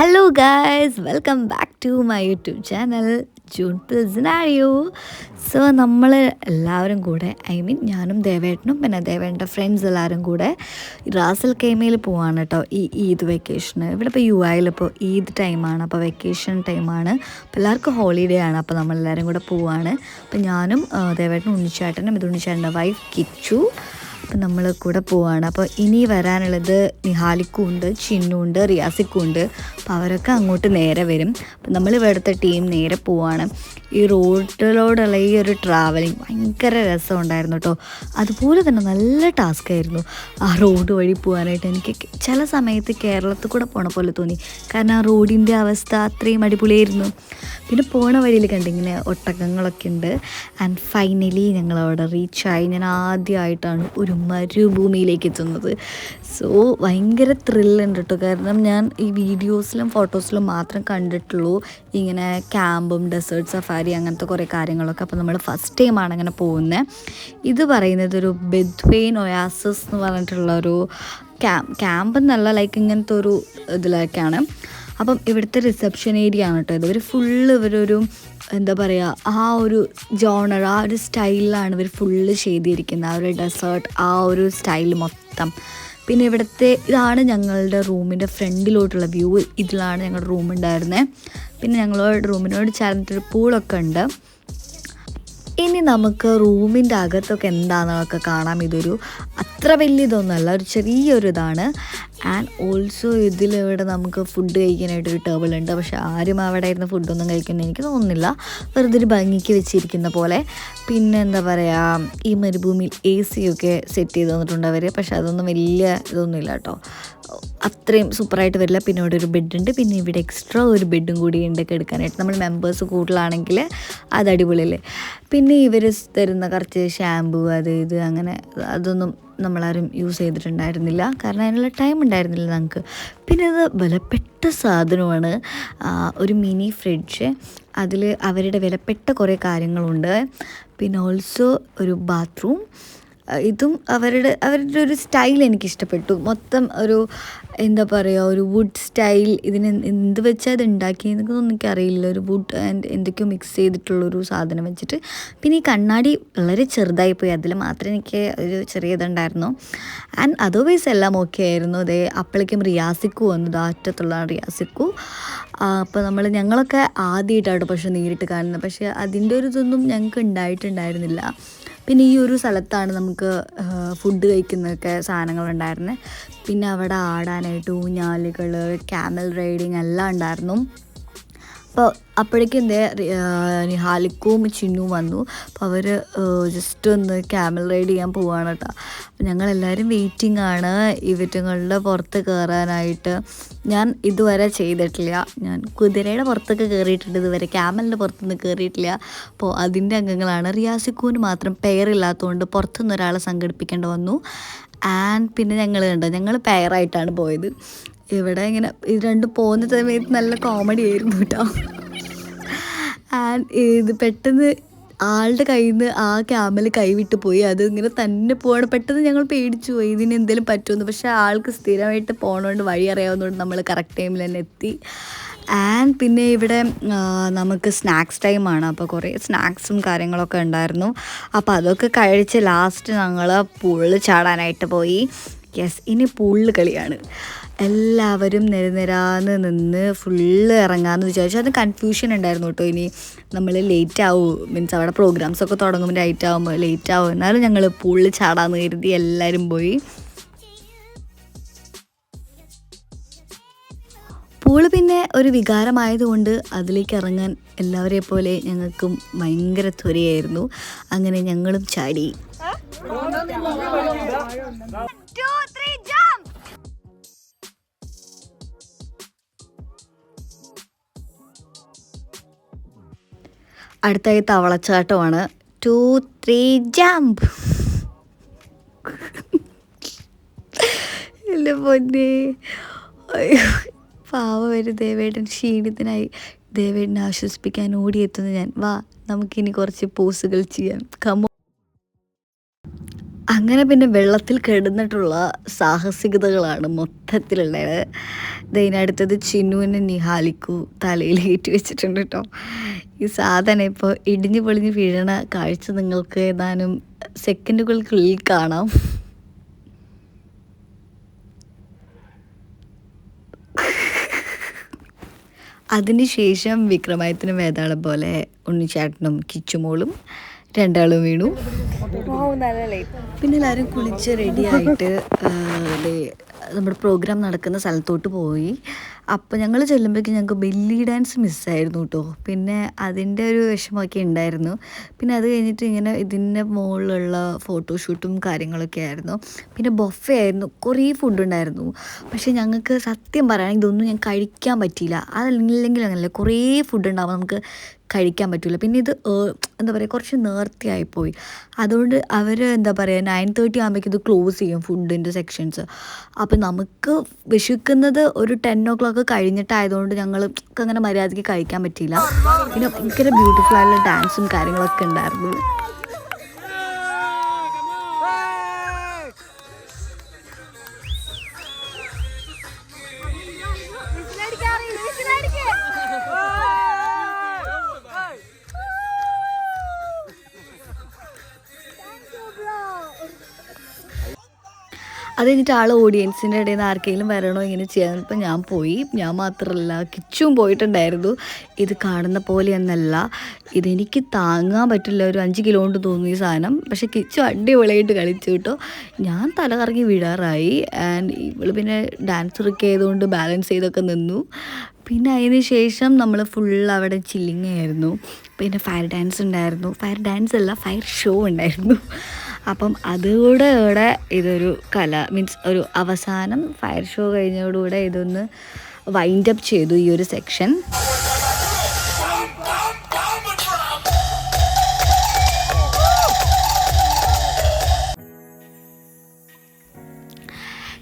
Hello guys welcome back to my YouTube channel June scenario so നമ്മൾ എല്ലാവരും കൂടെ I mean ഞാനും ദേവേട്ടനും പിന്നെ ദേവേട്ടന്റെ ഫ്രണ്ട്സ് എല്ലാവരും കൂടെ റാസൽ കൈമയിൽ പോവാണ് കേട്ടോ ഈ ഈദ് വെക്കേഷന് ഇവിടെ ഇപ്പോൾ യു ഐയിൽ ഇപ്പോൾ ഈദ് ടൈമാണ് അപ്പോൾ വെക്കേഷൻ ടൈമാണ് അപ്പോൾ എല്ലാവർക്കും ഹോളിഡേ ആണ് അപ്പോൾ നമ്മളെല്ലാവരും കൂടെ പോവാണ്. അപ്പോൾ ഞാനും ദേവേട്ടനും ഉണ്ണിച്ചേട്ടനും ഇത് ഉണ്ണിച്ചേട്ടന്റെ വൈഫ് കിച്ചു. അപ്പം നമ്മൾ കൂടെ പോവാണ്. അപ്പോൾ ഇനി വരാനുള്ളത് നിഹാലിക്കും ഉണ്ട് ചിന്നും ഉണ്ട് റിയാസിക്കും ഉണ്ട് അപ്പോൾ അവരൊക്കെ അങ്ങോട്ട് നേരെ വരും. അപ്പം നമ്മൾ ഇവിടുത്തെ ടീം നേരെ പോവാണ്. ഈ റോഡിലോടുള്ള ഈ ഒരു ട്രാവലിങ് ഭയങ്കര രസമുണ്ടായിരുന്നു കേട്ടോ അതുപോലെ തന്നെ നല്ല ടാസ്ക് ആയിരുന്നു ആ റോഡ് വഴി പോകാനായിട്ട് എനിക്ക് ചില സമയത്ത് കേരളത്തിൽ കൂടെ പോണ പോലെ തോന്നി. കാരണം ആ റോഡിന്റെ അവസ്ഥ അത്രയും അടിപൊളിയായിരുന്നു. പിന്നെ പോണ വഴിയിൽ കണ്ടിങ്ങനെ ഒട്ടകങ്ങളൊക്കെ ഉണ്ട്. ആൻഡ് ഫൈനലി ഞങ്ങൾ അവിടെ റീച്ചായി ഞാൻ ആദ്യമായിട്ടാണ് ഒരു മരുഭൂമിയിലേക്ക് എത്തുന്നത്. സോ ഭയങ്കര ത്രില്ലുണ്ട് കേട്ടോ കാരണം ഞാൻ ഈ വീഡിയോസിലും ഫോട്ടോസിലും മാത്രം കണ്ടിട്ടുള്ളൂ. ഇങ്ങനെ ക്യാമ്പും ഡെസേർട്ട് സഫാരി അങ്ങനത്തെ കുറേ കാര്യങ്ങളൊക്കെ. അപ്പോൾ നമ്മൾ ഫസ്റ്റ് ടൈമാണ് അങ്ങനെ പോകുന്നത് ഇത് പറയുന്നത് ഒരു ബെദ്വെയിൻ ഒയാസസ് എന്ന് പറഞ്ഞിട്ടുള്ള ഒരു ക്യാമ്പ് ക്യാമ്പ് എന്നല്ല ലൈക്ക് ഇങ്ങനത്തെ ഒരു ഇതിലൊക്കെയാണ്. അപ്പം ഇവിടുത്തെ റിസപ്ഷൻ ഏരിയ ആണ് കേട്ടോ. ഇത് ഇവർ ഫുള്ള് ഇവരൊരു എന്താ പറയുക ആ ഒരു ജോണർ ആ ഒരു സ്റ്റൈലിലാണ് ഇവർ ഫുള്ള് ചെയ്തിരിക്കുന്നത്. ആ ഒരു ഡെസേർട്ട് ആ ഒരു സ്റ്റൈൽ മൊത്തം. പിന്നെ ഇവിടുത്തെ ഇതാണ് ഞങ്ങളുടെ റൂമിന്റെ ഫ്രണ്ടിലോട്ടുള്ള വ്യൂ ഇതിലാണ് ഞങ്ങളുടെ റൂം ഉണ്ടായിരുന്നത് പിന്നെ ഞങ്ങളുടെ റൂമിനോട് ചേർന്നിട്ടൊരു പൂളൊക്കെ ഉണ്ട്. ഇനി നമുക്ക് റൂമിന്റെ അകത്തൊക്കെ എന്താണെന്നൊക്കെ കാണാം. ഇതൊരു അത്ര വലിയ ഇതൊന്നുമല്ല ഒരു ചെറിയൊരു ഇതാണ്. ആൻഡ് ഓൾസോ ഇതിലിവിടെ നമുക്ക് ഫുഡ് കഴിക്കാനായിട്ട് ഒരു ടേബിൾ ഉണ്ട്. പക്ഷെ ആരും അവിടെ ഇരുന്ന് ഫുഡൊന്നും കഴിക്കുന്ന എനിക്ക് തോന്നുന്നില്ല. വെറുതെ ഒരു ഭംഗിക്ക് വെച്ചിരിക്കുന്ന പോലെ. പിന്നെ എന്താ പറയുക ഈ മരുഭൂമിയിൽ എ സി ഒക്കെ സെറ്റ് ചെയ്ത് തന്നിട്ടുണ്ട് അവർ പക്ഷെ അതൊന്നും വലിയ ഇതൊന്നുമില്ല കേട്ടോ. അത്രയും സൂപ്പറായിട്ട് വരില്ല. പിന്നെ ഇവിടെ ഒരു ബെഡുണ്ട് പിന്നെ ഇവിടെ എക്സ്ട്രാ ഒരു ബെഡും കൂടി ഉണ്ട് എടുക്കാനായിട്ട് നമ്മൾ മെമ്പേഴ്സ് കൂടുതലാണെങ്കിൽ അത് അടിപൊളിയല്ലേ? പിന്നെ ഇവർ തരുന്ന കുറച്ച് ഷാമ്പു അത് ഇത് അങ്ങനെ അതൊന്നും നമ്മളാരും യൂസ് ചെയ്തിട്ടുണ്ടായിരുന്നില്ല. കാരണം അതിനുള്ള ടൈം ഉണ്ടായിരുന്നില്ല നമുക്ക്. പിന്നെ അത് വിലപ്പെട്ട സാധനമാണ്. ഒരു മിനി ഫ്രിഡ്ജ് അതിൽ അവരുടെ വിലപ്പെട്ട കുറേ കാര്യങ്ങളുണ്ട്. പിന്നെ ഓൾസോ ഒരു ബാത്റൂം ഇതും അവരുടെ അവരുടെ ഒരു സ്റ്റൈൽ എനിക്ക് ഇഷ്ടപ്പെട്ടു മൊത്തം ഒരു എന്താ പറയുക ഒരു വുഡ് സ്റ്റൈൽ ഇതിന് എന്ത് വെച്ചാൽ ഇത് ഉണ്ടാക്കിയെന്നൊന്നും എനിക്കറിയില്ല. ഒരു വുഡ് ആൻഡ് എന്തൊക്കെയോ മിക്സ് ചെയ്തിട്ടുള്ളൊരു സാധനം വെച്ചിട്ട്. പിന്നെ ഈ കണ്ണാടി വളരെ ചെറുതായി പോയി. അതിൽ മാത്രമേ എനിക്ക് ഒരു ചെറിയ ഇതുണ്ടായിരുന്നു. ആൻഡ് അതർവൈസ് എല്ലാം ഓക്കെ ആയിരുന്നു. അതേ അപ്പോഴേക്കും റിയാസിക്കു വന്നു. ദാറ്റത്തുള്ള റിയാസിക്കു. അപ്പോൾ നമ്മൾ ഞങ്ങളൊക്കെ ആദ്യമായിട്ടാണ് പക്ഷേ നേരിട്ട് കാണുന്നത്. പക്ഷേ അതിന്റെ ഒരു ഇതൊന്നും ഞങ്ങൾക്ക് ഉണ്ടായിട്ടുണ്ടായിരുന്നില്ല. പിന്നെ ഈ ഒരു സ്ഥലത്താണ് നമുക്ക് ഫുഡ് കഴിക്കുന്നതൊക്കെ സാധനങ്ങളുണ്ടായിരുന്നത് പിന്നെ അവിടെ ആടാനായിട്ട് ഊഞ്ഞാലുകൾ ക്യാമൽ റൈഡിങ് എല്ലാം ഉണ്ടായിരുന്നു. അപ്പോൾ അപ്പോഴേക്കും എന്തേ നിഹാലിക്കും ചിന്നും വന്നു. അപ്പോൾ അവർ ജസ്റ്റ് ഒന്ന് ക്യാമൽ റൈഡ് ചെയ്യാൻ പോവാണ് കേട്ടോ അപ്പോൾ ഞങ്ങളെല്ലാവരും വെയിറ്റിംഗ് ആണ് ഇവറ്റങ്ങളുടെ പുറത്ത് കയറാനായിട്ട് ഞാൻ ഇതുവരെ ചെയ്തിട്ടില്ല. ഞാൻ കുതിരയുടെ പുറത്തൊക്കെ കയറിയിട്ടുണ്ട് ഇതുവരെ. ക്യാമലിന്റെ പുറത്തുനിന്ന് കയറിയിട്ടില്ല അപ്പോൾ അതിന്റെ അംഗങ്ങളാണ് റിയാസിക്കൂന് മാത്രം പെയറില്ലാത്തതുകൊണ്ട് പുറത്തുനിന്ന് ഒരാളെ സംഘടിപ്പിക്കേണ്ടി വന്നു. ആൻഡ് പിന്നെ ഞങ്ങൾ കണ്ടോ? ഞങ്ങൾ പെയറായിട്ടാണ് പോയത്. ഇവിടെ ഇങ്ങനെ ഇത് രണ്ടും പോകുന്ന സമയത്ത് നല്ല കോമഡി ആയിരുന്നു കേട്ടോ ആൻഡ് ഇത് പെട്ടെന്ന് ആളുടെ കയ്യിൽ നിന്ന് ആ ക്യാമൽ കൈവിട്ട് പോയി. അത് ഇങ്ങനെ തന്നെ പോവാണ്. പെട്ടെന്ന് ഞങ്ങൾ പേടിച്ചു പോയി. ഇതിന് എന്തെങ്കിലും പറ്റുമെന്ന്. പക്ഷേ ആൾക്ക് സ്ഥിരമായിട്ട് പോകണോണ്ട് വഴി അറിയാവുന്നതുകൊണ്ട് നമ്മൾ കറക്റ്റ് ടൈമിൽ തന്നെ എത്തി. ആൻഡ് പിന്നെ ഇവിടെ നമുക്ക് സ്നാക്സ് ടൈമാണ് അപ്പോൾ കുറേ സ്നാക്സും കാര്യങ്ങളൊക്കെ ഉണ്ടായിരുന്നു. അപ്പോൾ അതൊക്കെ കഴിച്ച് ലാസ്റ്റ് ഞങ്ങൾ പുള്ളി ചാടാനായിട്ട് പോയി. യെസ് ഇനി പുള്ളി കളിയാണ്. എല്ലാവരും നിരനിരാന്ന് നിന്ന് ഫുള്ള് ഇറങ്ങാമെന്ന് വിചാരിച്ചു. അത് കൺഫ്യൂഷൻ ഉണ്ടായിരുന്നു കേട്ടോ. ഇനി നമ്മൾ ലേറ്റ് ആവും. മീൻസ് അവിടെ പ്രോഗ്രാംസ് ഒക്കെ തുടങ്ങുമ്പോൾ ലൈറ്റ് ആവുമ്പോൾ ലേറ്റ് ആവും. എന്നാലും ഞങ്ങൾ പൂളിൽ ചാടാന്ന് കരുതി എല്ലാവരും പോയി. പൂൾ പിന്നെ ഒരു വികാരമായതുകൊണ്ട് അതിലേക്ക് ഇറങ്ങാൻ എല്ലാവരെ പോലെ ഞങ്ങൾക്കും ഭയങ്കര ത്വരയായിരുന്നു. അങ്ങനെ ഞങ്ങളും ചാടി. അടുത്തായി തവളച്ചാട്ടമാണ്. ടു ത്രീ ജാമ്പ് ഇല്ല പൊന്നെ. അയ്യോ പാവ വരും ദേവേട്ടൻ ക്ഷീണിതനായി ദേവേട്ടനെ ആശ്വസിപ്പിക്കാൻ ഓടിയെത്തുന്നു ഞാൻ. വാ നമുക്കിനി കുറച്ച് പോസുകൾ ചെയ്യാം. കമോ അങ്ങനെ പിന്നെ വെള്ളത്തിൽ കിടന്നിട്ടുള്ള സാഹസികതകളാണ് മൊത്തത്തിലുള്ളത്. ഇതിനടുത്തത് ചിന്നുവിനെ നിഹാലിക്കു തലയിൽ കയറ്റി വെച്ചിട്ടുണ്ട് കേട്ടോ ഈ സാധനം ഇപ്പോൾ ഇടിഞ്ഞു പൊളിഞ്ഞ് വീഴണ കാഴ്ച നിങ്ങൾക്ക് ഏതാനും സെക്കൻഡുകൾക്കുള്ളിൽ കാണാം. അതിനുശേഷം വിക്രമായത്തിനും വേതാളം പോലെ ഉണ്ണിച്ചാട്ടനും കിച്ചുമോളും രണ്ടാളും വീണു. പിന്നെ എല്ലാവരും കുളിച്ച് റെഡിയായിട്ട് നമ്മുടെ പ്രോഗ്രാം നടക്കുന്ന സ്ഥലത്തോട്ട് പോയി. അപ്പോൾ ഞങ്ങൾ ചെല്ലുമ്പോഴേക്കും ഞങ്ങൾക്ക് ബെല്ലി ഡാൻസ് മിസ്സായിരുന്നു കേട്ടോ പിന്നെ അതിന്റെ ഒരു വിഷമമൊക്കെ ഉണ്ടായിരുന്നു പിന്നെ അത് കഴിഞ്ഞിട്ട് ഇങ്ങനെ ഇതിന്റെ മുകളിലുള്ള ഫോട്ടോഷൂട്ടും കാര്യങ്ങളൊക്കെ ആയിരുന്നു. പിന്നെ ബൊഫേ ആയിരുന്നു. കുറേ ഫുഡ് ഉണ്ടായിരുന്നു പക്ഷേ ഞങ്ങൾക്ക് സത്യം പറയുകയാണെങ്കിൽ ഇതൊന്നും ഞാൻ കഴിക്കാൻ പറ്റിയില്ല. അതല്ലെങ്കിൽ അങ്ങനല്ല കുറേ ഫുഡ് ഉണ്ടാവും നമുക്ക് കഴിക്കാൻ പറ്റില്ല പിന്നെ ഇത് എന്താ പറയുക കുറച്ച് നേർത്തിയായിപ്പോയി അതുകൊണ്ട് അവർ എന്താ പറയുക നയൻ തേർട്ടി ആകുമ്പോഴേക്കും ഇത് ക്ലോസ് ചെയ്യും ഫുഡിന്റെ സെക്ഷൻസ് അപ്പോൾ നമുക്ക് വിശക്കുന്നത് ഒരു ടെൻ ഓ ക്ലോക്ക് കഴിഞ്ഞിട്ടായതുകൊണ്ട് ഞങ്ങൾക്ക് അങ്ങനെ മര്യാദയ്ക്ക് കഴിക്കാൻ പറ്റിയില്ല. പിന്നെ ഭയങ്കര ബ്യൂട്ടിഫുൾ ആയിട്ടുള്ള ഡാൻസും കാര്യങ്ങളൊക്കെ ഉണ്ടായിരുന്നു. അത് കഴിഞ്ഞിട്ട് ആൾ ഓഡിയൻസിന്റെ ഇടയിൽ നിന്ന് ആർക്കെങ്കിലും വരണോ ഇങ്ങനെ ചെയ്യാൻ. ഇപ്പം ഞാൻ പോയി. ഞാൻ മാത്രമല്ല കിച്ചും പോയിട്ടുണ്ടായിരുന്നു. ഇത് കാണുന്ന പോലെ പോലെയൊന്നല്ല ഇതെനിക്ക് താങ്ങാൻ പറ്റില്ല. ഒരു അഞ്ച് കിലോ കൊണ്ട് തോന്നുന്നു ഈ സാധനം. പക്ഷെ കിച്ചു അടിപൊളിയായിട്ട് കളിച്ചു കേട്ടോ. ഞാൻ തല കറങ്ങി ആൻഡ് ഇവൾ പിന്നെ ഡാൻസ് ഒക്കെ ആയതുകൊണ്ട് ബാലൻസ് ചെയ്തൊക്കെ നിന്നു. പിന്നെ അതിന് ശേഷം നമ്മൾ ഫുൾ അവിടെ ചില്ലിങ്ങായിരുന്നു പിന്നെ ഫയർ ഡാൻസ് ഉണ്ടായിരുന്നു. ഫയർ ഡാൻസ് അല്ല ഫയർ ഷോ ഉണ്ടായിരുന്നു. അപ്പം അതുകൂടെ ഇവിടെ ഇതൊരു കല മീൻസ് ഒരു അവസാനം ഫയർ ഷോ കഴിഞ്ഞതോടുകൂടെ ഇതൊന്ന് വൈൻഡപ്പ് ചെയ്തു ഈ ഒരു സെക്ഷൻ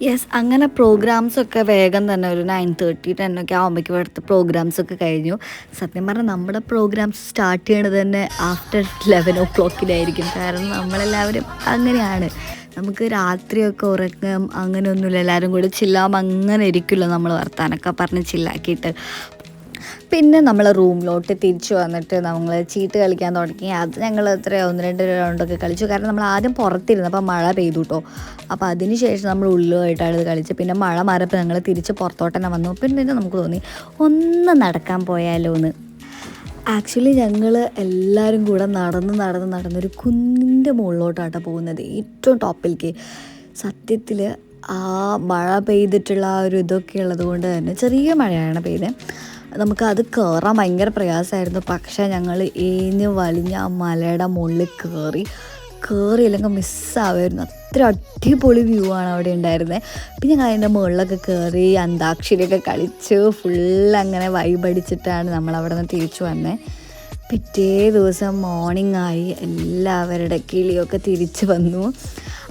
യെസ് അങ്ങനെ പ്രോഗ്രാംസൊക്കെ വേഗം തന്നെ ഒരു നയൻ തേർട്ടി ടെൻ ഒക്കെ ആകുമ്പോഴേക്കും ഇവിടുത്തെ പ്രോഗ്രാംസൊക്കെ കഴിഞ്ഞു. സത്യം പറഞ്ഞാൽ നമ്മുടെ പ്രോഗ്രാംസ് സ്റ്റാർട്ട് ചെയ്യണത് തന്നെ ആഫ്റ്റർ ലെവൻ ഓ ക്ലോക്കിലായിരിക്കും കാരണം നമ്മളെല്ലാവരും അങ്ങനെയാണ്. നമുക്ക് രാത്രിയൊക്കെ ഉറക്കം അങ്ങനെയൊന്നുമില്ല. എല്ലാവരും കൂടി ചില്ലാകുമ്പോൾ അങ്ങനെ ഇരിക്കില്ല നമ്മൾ വർത്താനൊക്കെ പറഞ്ഞ് ചില്ലാക്കിയിട്ട് പിന്നെ നമ്മൾ റൂമിലോട്ട് തിരിച്ചു വന്നിട്ട് നമ്മൾ ചീട്ട് കളിക്കാൻ തുടങ്ങി. അത് ഞങ്ങൾ എത്ര ഒന്ന് രണ്ട് റൗണ്ടൊക്കെ കളിച്ചു. കാരണം നമ്മൾ ആദ്യം പുറത്തിരുന്നു അപ്പോൾ മഴ പെയ്തു കേട്ടോ അപ്പോൾ അതിന് ശേഷം നമ്മൾ ഉള്ളുമായിട്ടാണ് ഇത് കളിച്ചത്. പിന്നെ മഴ മാറിയപ്പോൾ ഞങ്ങൾ തിരിച്ച് പുറത്തോട്ട് തന്നെ വന്നു. പിന്നെ നമുക്ക് തോന്നി ഒന്ന് നടക്കാൻ പോയാലോ എന്ന്. ആക്ച്വലി ഞങ്ങൾ എല്ലാവരും കൂടെ നടന്ന് നടന്ന് നടന്നൊരു കുന്നിന്റെ മുകളിലോട്ടാട്ടോ പോകുന്നത്. ഏറ്റവും ടോപ്പിലേക്ക്. സത്യത്തിൽ ആ മഴ പെയ്തിട്ടുള്ള ആ ഒരു ഇതൊക്കെ ഉള്ളത് കൊണ്ട് തന്നെ ചെറിയ മഴയാണ് പെയ്തത് നമുക്ക് അത് കയറാൻ ഭയങ്കര പ്രയാസമായിരുന്നു. പക്ഷേ ഞങ്ങൾ ഏഞ്ഞ് വലിഞ്ഞ് ആ മലയുടെ മുകളിൽ കയറി കയറി അല്ലെങ്കിൽ മിസ്സാവായിരുന്നു അത്ര അടിപൊളി വ്യൂ ആണ് അവിടെ ഉണ്ടായിരുന്നത് പിന്നെ ഞങ്ങൾ അതിന്റെ മുകളിലൊക്കെ കയറി അന്താക്ഷരിയൊക്കെ കളിച്ച് ഫുൾ അങ്ങനെ വൈബടിച്ചിട്ടാണ് നമ്മൾ അവിടെ നിന്ന് തിരിച്ചു വന്നത് പിറ്റേ ദിവസം മോർണിംഗ് ആയി എല്ലാവരുടെ കിളിയൊക്കെ തിരിച്ചു വന്നു.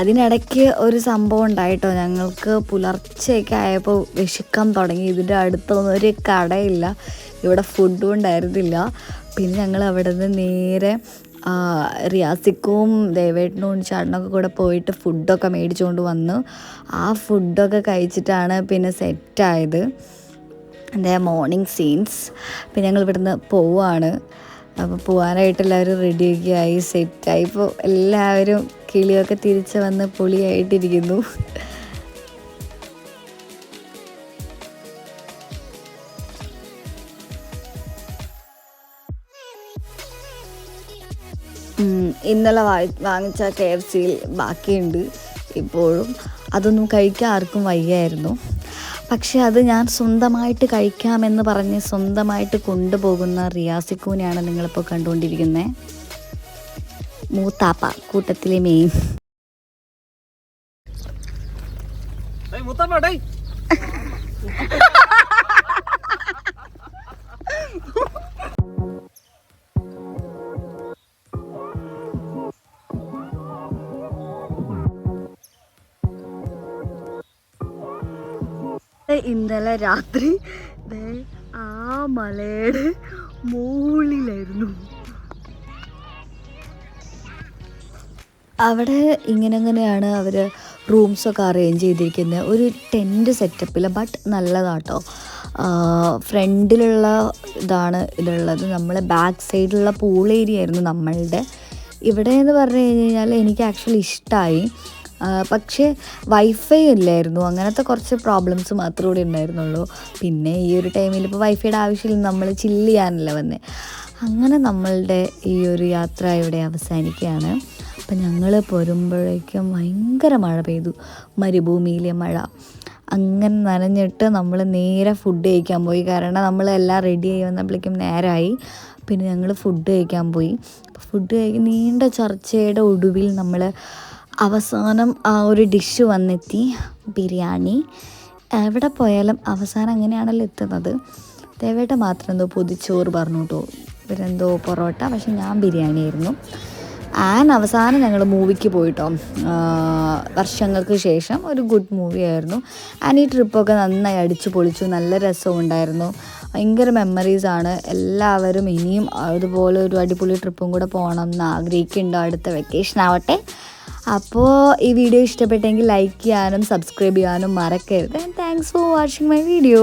അതിനിടയ്ക്ക് ഒരു സംഭവം ഉണ്ടായിട്ടോ. ഞങ്ങൾക്ക് പുലർച്ചയൊക്കെ ആയപ്പോൾ വിശക്കാൻ തുടങ്ങി. ഇതിന്റെ അടുത്തൊന്നും ഒരു കടയില്ല. ഇവിടെ ഫുഡും ഉണ്ടായിരുന്നില്ല. പിന്നെ ഞങ്ങൾ അവിടെ നിന്ന് നേരെ റിയാസിക്കും ദേവേട്ടനും ചേട്ടനൊക്കെ കൂടെ പോയിട്ട് ഫുഡൊക്കെ മേടിച്ചുകൊണ്ട് വന്നു. ആ ഫുഡൊക്കെ കഴിച്ചിട്ടാണ് പിന്നെ സെറ്റായത് എന്റെ മോർണിംഗ് സീൻസ് പിന്നെ ഞങ്ങൾ ഇവിടുന്ന് പോവാണ്. അപ്പോൾ പോകാനായിട്ട് എല്ലാവരും റെഡിയൊക്കെ ആയി സെറ്റായി. ഇപ്പോൾ എല്ലാവരും കിളിയൊക്കെ തിരിച്ച് വന്ന് പൊളിയായിട്ടിരിക്കുന്നു. ഇന്നലെ വാങ്ങിച്ച കെ എഫ് സിയിൽ ബാക്കിയുണ്ട് ഇപ്പോഴും. അതൊന്നും കഴിക്കാൻ ആർക്കും വയ്യായിരുന്നു. പക്ഷെ അത് ഞാൻ സ്വന്തമായിട്ട് കഴിക്കാമെന്ന് പറഞ്ഞ് സ്വന്തമായിട്ട് കൊണ്ടുപോകുന്ന റിയാസിക്കൂനെയാണ് നിങ്ങളിപ്പോൾ കണ്ടുകൊണ്ടിരിക്കുന്നത്. മൂത്താപ്പ കൂട്ടത്തിലെ മെയിൻ. டேய் ഇന്നലെ രാത്രി ആ മലയുടെ മുകളിലായിരുന്നു. അവിടെ ഇങ്ങനെ അങ്ങനെയാണ് അവർ റൂംസൊക്കെ അറേഞ്ച് ചെയ്തിരിക്കുന്നത് ഒരു ടെന്റ് സെറ്റപ്പിൽ ബട്ട് നല്ലതാട്ടോ. ഫ്രണ്ടിലുള്ള ഇതാണ് ഇതുള്ളത്. നമ്മൾ ബാക്ക് സൈഡിലുള്ള പൂൾ ഏരിയ ആയിരുന്നു നമ്മളുടെ. ഇവിടെ എന്ന് പറഞ്ഞു കഴിഞ്ഞ് കഴിഞ്ഞാൽ എനിക്ക് ആക്ച്വലി ഇഷ്ടമായി പക്ഷേ വൈഫൈ ഇല്ലായിരുന്നു. അങ്ങനത്തെ കുറച്ച് പ്രോബ്ലംസ് മാത്രമേ ഇവിടെ ഉണ്ടായിരുന്നുള്ളൂ. പിന്നെ ഈ ഒരു ടൈമിൽ ഇപ്പോൾ വൈഫൈയുടെ ആവശ്യമില്ല നമ്മൾ ചില്ല് ചെയ്യാനല്ല വന്നത് അങ്ങനെ നമ്മളുടെ ഈ ഒരു യാത്ര ഇവിടെ അവസാനിക്കുകയാണ്. അപ്പം ഞങ്ങൾ പോരുമ്പോഴേക്കും ഭയങ്കര മഴ പെയ്തു. മരുഭൂമിയിലെ മഴ. അങ്ങനെ നനഞ്ഞിട്ട് നമ്മൾ നേരെ ഫുഡ് കഴിക്കാൻ പോയി. കാരണം നമ്മളെല്ലാം ആയി വന്നപ്പോഴേക്കും നേരമായി പിന്നെ ഞങ്ങൾ ഫുഡ് കഴിക്കാൻ പോയി. ഫുഡ് കഴിക്കാൻ നീണ്ട ചർച്ചയുടെ ഒടുവിൽ നമ്മൾ അവസാനം ആ ഒരു ഡിഷ് വന്നെത്തി ബിരിയാണി. എവിടെ പോയാലും അവസാനം അങ്ങനെയാണല്ലോ എത്തുന്നത്? ദേവേട്ട മാത്രം എന്തോ പൊതിച്ചോറ് പറഞ്ഞു കേട്ടോ ഇവരെന്തോ പൊറോട്ട പക്ഷെ ഞാൻ ബിരിയാണി ആയിരുന്നു ആൻ അവസാനം ഞങ്ങൾ മൂവിക്ക് പോയിട്ടോ. വർഷങ്ങൾക്ക് ശേഷം ഒരു ഗുഡ് മൂവി ആയിരുന്നു. ആൻ ഈ ട്രിപ്പൊക്കെ നന്നായി അടിച്ചു പൊളിച്ചു നല്ല രസവും ഉണ്ടായിരുന്നു. ഭയങ്കര മെമ്മറീസാണ് എല്ലാവരും ഇനിയും അതുപോലെ ഒരു അടിപൊളി ട്രിപ്പും കൂടെ പോകണം എന്ന് ആഗ്രഹിക്കുന്നുണ്ടോ. അടുത്ത വെക്കേഷൻ ആവട്ടെ. അപ്പോൾ ഈ വീഡിയോ ഇഷ്ടപ്പെട്ടെങ്കിൽ ലൈക്ക് ചെയ്യാനും സബ്സ്ക്രൈബ് ചെയ്യാനും മറക്കരുത്. And thanks for watching my video